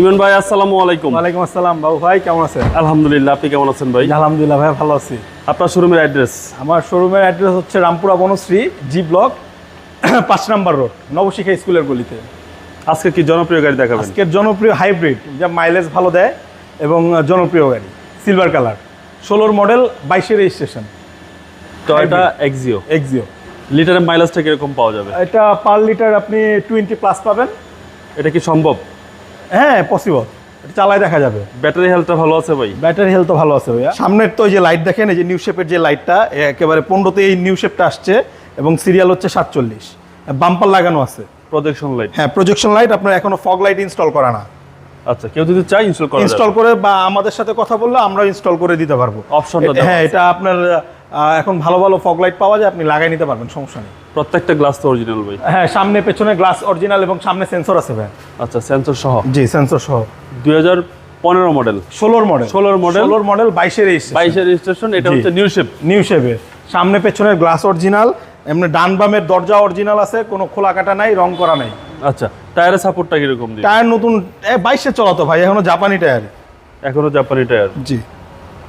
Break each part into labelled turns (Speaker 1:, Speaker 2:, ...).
Speaker 1: ইমন ভাই আসসালামু আলাইকুম।
Speaker 2: ওয়ালাইকুম আসসালাম বাবু ভাই কেমন আছেন?
Speaker 1: আলহামদুলিল্লাহ আপনি কেমন আছেন ভাই?
Speaker 2: আলহামদুলিল্লাহ ভাই ভালো আছি।
Speaker 1: আপনার শোরুমের অ্যাড্রেস
Speaker 2: আমার শোরুমের অ্যাড্রেস হচ্ছে রামপুরা বনশ্রী জি ব্লক পাঁচ নাম্বার রোড নবশিখা স্কুলের গলিতে।
Speaker 1: আজকে কি জনপ্রিয় গাড়ি দেখাবেন?
Speaker 2: আজকের জনপ্রিয় হাইব্রিড যা মাইলেজ ভালো দেয় এবং জনপ্রিয় গাড়ি সিলভার কালার ষোলোর মডেল বাইশের রেজিস্ট্রেশন
Speaker 1: টয়োটা এক্সিও
Speaker 2: এক্সিও
Speaker 1: লিটারের মাইলেজটা কীরকম পাওয়া যাবে?
Speaker 2: এটা পার লিটার আপনি টোয়েন্টি প্লাস পাবেন।
Speaker 1: এটা কি সম্ভব?
Speaker 2: হ্যাঁ পসিবল এটা চালায় দেখা যাবে।
Speaker 1: ব্যাটারি হেলথটা ভালো আছে ভাই।
Speaker 2: ব্যাটারি হেলথ ভালো আছে ভাইয়া। সামনের তো ওই যে লাইট দেখেন এই যে নিউ শেপের যে লাইটটা একেবারে পনেরোতে এই নিউ শেপটা আসছে এবং সিরিয়াল হচ্ছে সাতচল্লিশ। বাম্পার লাগানো আছে।
Speaker 1: প্রজেকশন লাইট
Speaker 2: হ্যাঁ প্রজেকশন লাইট আপনার এখনও ফগ লাইট ইনস্টল করা না।
Speaker 1: আচ্ছা কেউ যদি চায় ইনস্টল করা
Speaker 2: ইনস্টল করে বা আমাদের সাথে কথা বললে আমরা ইনস্টল করে দিতে পারব।
Speaker 1: অপশনটা
Speaker 2: হ্যাঁ এটা আপনার এখন ভালো ভালো ফগ লাইট পাওয়া যায় আপনি লাগাই নিতে পারবেন সমস্যা নেই।
Speaker 1: প্রত্যেকটা গ্লাস তো অরিজিনাল ভাই।
Speaker 2: হ্যাঁ সামনে পেছনে গ্লাস অরিজিনাল এবং সামনে সেন্সর আছে ভাই।
Speaker 1: আচ্ছা সেন্সর সহ?
Speaker 2: জি সেন্সর সহ।
Speaker 1: দুই হাজার পনেরো মডেল
Speaker 2: ষোলোর মডেল
Speaker 1: 16 model?
Speaker 2: ষোলোর মডেল বাইশের
Speaker 1: বাইশের রেজিস্ট্রেশন এটা হচ্ছে নিউ শেপ
Speaker 2: নিউ শেপের সামনে পেছনের গ্লাস অরিজিনাল এমনি ডান বামের দরজা অরিজিনাল আছে কোনো খোলা কাটা নাই রং করা নাই।
Speaker 1: আচ্ছা টায়ারের সাপোর্টটা কীরকম
Speaker 2: টায়ার নতুন বাইশে চলাতো ভাই এখনও জাপানি টায়ার
Speaker 1: এখনও জাপানি টায়ার
Speaker 2: জি।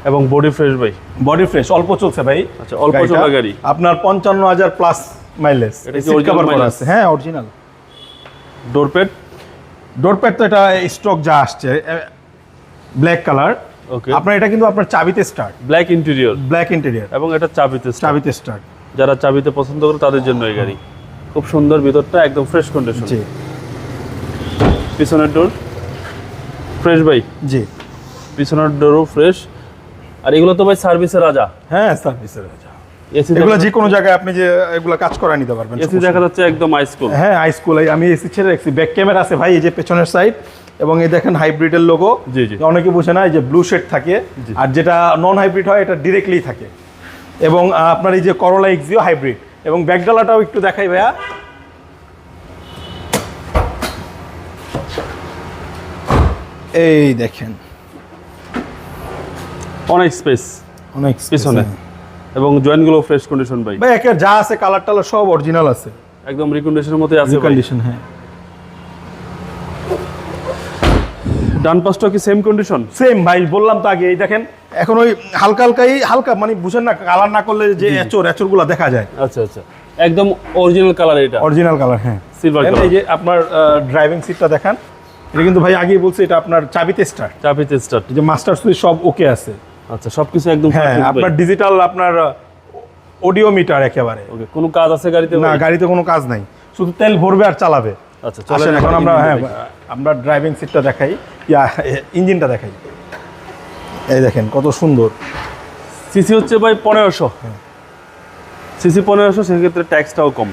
Speaker 1: এবং বডি ফ্রেশ ভাই।
Speaker 2: বডি ফ্রেশ অল্প চলছে ভাই।
Speaker 1: আচ্ছা, অল্প। চলা গাড়ি।
Speaker 2: আপনার পঞ্চান্ন হাজার প্লাস মাইলেজ
Speaker 1: এটা কি original mileage?
Speaker 2: হ্যাঁ অরিজিনাল
Speaker 1: ডোরপেট
Speaker 2: ডোরপ্যাড তো এটা স্টক যা আসছে ব্ল্যাক কালার
Speaker 1: ওকে
Speaker 2: আপনার এটা কিন্তু আপনার চাবিতে start
Speaker 1: black interior
Speaker 2: black interior
Speaker 1: এবং এটা চাবিতে
Speaker 2: চাবিতে স্টার্ট
Speaker 1: যারা চাবিতে পছন্দ করে তাদের জন্য এই গাড়ি। খুব সুন্দর ভিতরটা একদম ফ্রেশ কন্ডিশন
Speaker 2: জি।
Speaker 1: পিছনের ডোর ফ্রেশ ভাই?
Speaker 2: জি।
Speaker 1: পিছনের ডোরও ফ্রেশ আর এগুলো তো ভাই সার্ভিসের রাজা।
Speaker 2: হ্যাঁ সার্ভিসের
Speaker 1: এসি
Speaker 2: এগুলো যে কোনো জায়গায় আপনি যে এগুলো কাজ করা নিতে পারবেন
Speaker 1: এসি দেখা যাচ্ছে একদম হাইস্কুল
Speaker 2: হ্যাঁ হাই স্কুল আমি এসি ছেড়ে রাখছি। ব্যাক ক্যামেরা আছে ভাই এই যে পেছনের সাইড এবং এই দেখেন হাইব্রিডের লোগো
Speaker 1: জি, জি।
Speaker 2: অনেকে বুঝে না এই যে ব্লু শেড থাকে। আর যেটা নন হাইব্রিড হয় এটা ডিরেক্টলি থাকে। এবং আপনার এই যে করলা এক্সিও হাইব্রিড এবং ব্যাকডালাটাও একটু দেখাই ভাইয়া। এই দেখেন।
Speaker 1: অনেক স্পেস
Speaker 2: অনেক
Speaker 1: পিছনে। এবং জয়েন্টগুলো ফ্রেশ কন্ডিশন ভাই।
Speaker 2: ভাই একে যা আছে কালার টালার সব অরিজিনাল আছে।
Speaker 1: একদম রিকন্ডিশনের মধ্যে আছে
Speaker 2: কন্ডিশন হ্যাঁ।
Speaker 1: ডান পাশটা কি সেম কন্ডিশন
Speaker 2: সেম ভাই বললাম তো আগে এই দেখেন এখন ওই হালকা হালকাই হালকা মানে বুঝেন না কালার না করলে যে এচোর এচোরগুলা দেখা যায়।
Speaker 1: আচ্ছা আচ্ছা। একদম অরিজিনাল কালার এটা।
Speaker 2: অরিজিনাল কালার হ্যাঁ।
Speaker 1: সিলভার কালার এই
Speaker 2: যে আপনার ড্রাইভিং সিটটা দেখান এটা কিন্তু ভাই আগেই বলছি এটা আপনার চাবিতে স্টার্ট
Speaker 1: চাবিতে স্টার্ট
Speaker 2: যে মাস্টার সুইচ সব ওকে আছে।
Speaker 1: আচ্ছা সবকিছু একদম
Speaker 2: হ্যাঁ আপনার ডিজিটাল আপনার অডিও মিটার একেবারে।
Speaker 1: ওকে কোনো কাজ আছে গাড়িতে
Speaker 2: না গাড়িতে কোনো কাজ নাই। শুধু তেল ভরবে আর চালাবে।
Speaker 1: আচ্ছা চলেন
Speaker 2: এখন আমরা হ্যাঁ আমরা ড্রাইভিং সিটটা দেখাই। ইয়া ইঞ্জিনটা দেখাই। এই দেখেন কত সুন্দর।
Speaker 1: সিসি হচ্ছে ভাই পনেরোশো। সিসি পনেরোশো সেক্ষেত্রে ট্যাক্সটাও কম।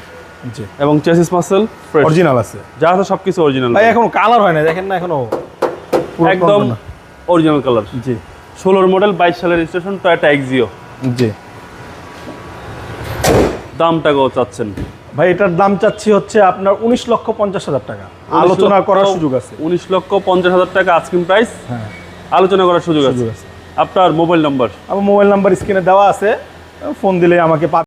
Speaker 2: জি।
Speaker 1: এবং চেসিস মাসেল
Speaker 2: অরিজিনাল আছে।
Speaker 1: যা আছে সবকিছু অরিজিনাল
Speaker 2: ভাই এখনও কালার হয় না দেখেন না এখনও।
Speaker 1: একদম অরিজিনাল কালার
Speaker 2: জি।
Speaker 1: ষোলোর মডেল বাইশ সালের রেজিস্ট্রেশন টয়োটা এক্সিও
Speaker 2: জি।
Speaker 1: দামটা কত চাচ্ছেন?
Speaker 2: ভাই এটার দাম চাচ্ছি হচ্ছে আপনার উনিশ লক্ষ পঞ্চাশ হাজার টাকা। আলোচনা করার সুযোগ আছে।
Speaker 1: উনিশ লক্ষ পঞ্চাশ হাজার টাকা আজকিং প্রাইস
Speaker 2: হ্যাঁ।
Speaker 1: আলোচনা করার সুযোগ আছে। আপনার মোবাইল নাম্বার
Speaker 2: আমার মোবাইল নাম্বার স্ক্রিনে দেওয়া আছে। ফোন দিলে আমাকে